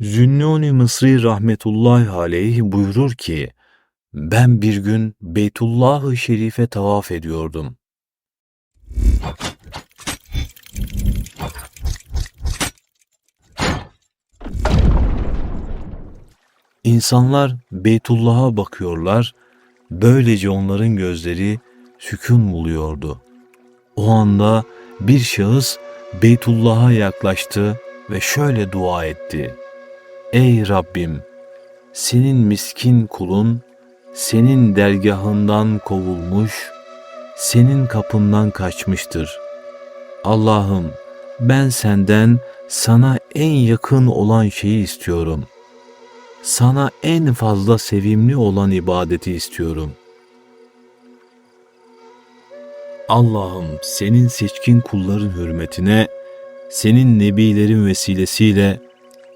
Zünnuni Mısri rahmetullahi aleyh buyurur ki, ben bir gün Beytullah-ı Şerif'e tavaf ediyordum. İnsanlar Beytullah'a bakıyorlar, böylece onların gözleri sükun buluyordu. O anda bir şahıs Beytullah'a yaklaştı ve şöyle dua etti. Ey Rabbim! Senin miskin kulun, senin dergahından kovulmuş, senin kapından kaçmıştır. Allah'ım ben senden sana en yakın olan şeyi istiyorum. Sana en fazla sevimli olan ibadeti istiyorum. Allah'ım senin seçkin kulların hürmetine, senin nebilerin vesilesiyle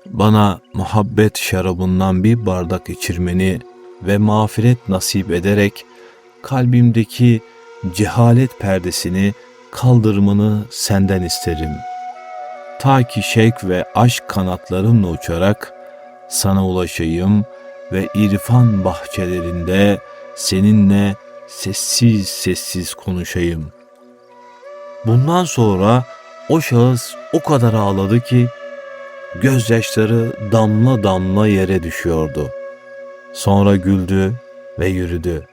bana muhabbet şarabından bir bardak içirmeni ve mağfiret nasip ederek kalbimdeki cehalet perdesini kaldırmanı senden isterim. Ta ki şevk ve aşk kanatlarımla uçarak sana ulaşayım ve irfan bahçelerinde seninle sessiz sessiz konuşayım. Bundan sonra o şahıs o kadar ağladı ki gözyaşları damla damla yere düşüyordu. Sonra güldü ve yürüdü.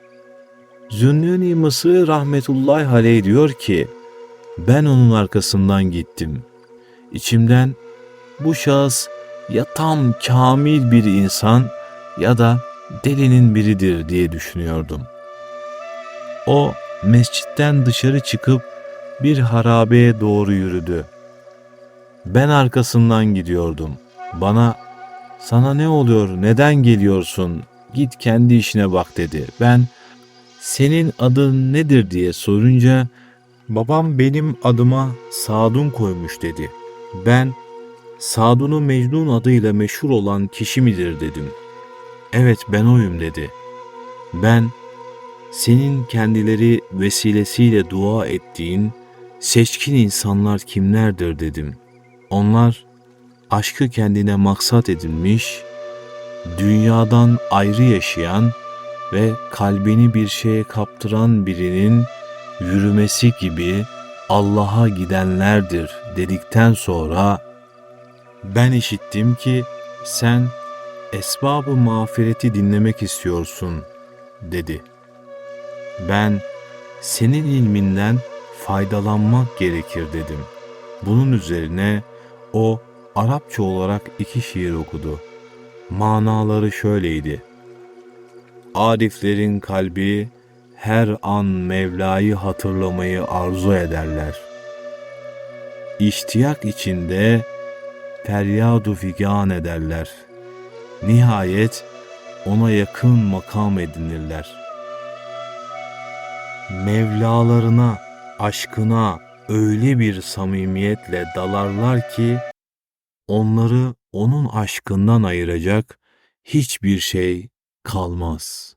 Zünnuni Mısır rahmetullahi aleyh diyor ki, ben onun arkasından gittim. İçimden bu şahıs ya tam kamil bir insan ya da delinin biridir diye düşünüyordum. O mescitten dışarı çıkıp bir harabeye doğru yürüdü. Ben arkasından gidiyordum. Bana sana ne oluyor, neden geliyorsun, git kendi işine bak dedi. Ben senin adın nedir diye sorunca babam benim adıma Sadun koymuş dedi. Ben Sadun'u Mecnun adıyla meşhur olan kişi midir dedim. Evet ben oyum dedi. Ben senin kendileri vesilesiyle dua ettiğin seçkin insanlar kimlerdir dedim. Onlar aşkı kendine maksat edinmiş, dünyadan ayrı yaşayan ve kalbini bir şeye kaptıran birinin yürümesi gibi Allah'a gidenlerdir dedikten sonra ben işittim ki sen esbabı mağfireti dinlemek istiyorsun dedi. Ben senin ilminden faydalanmak gerekir dedim. Bunun üzerine o Arapça olarak iki şiir okudu. Manaları şöyleydi. Ariflerin kalbi her an Mevla'yı hatırlamayı arzu ederler. İştiyak içinde feryadu figan ederler. Nihayet ona yakın makam edinirler. Mevlalarına, aşkına öyle bir samimiyetle dalarlar ki onları onun aşkından ayıracak hiçbir şey kalmaz.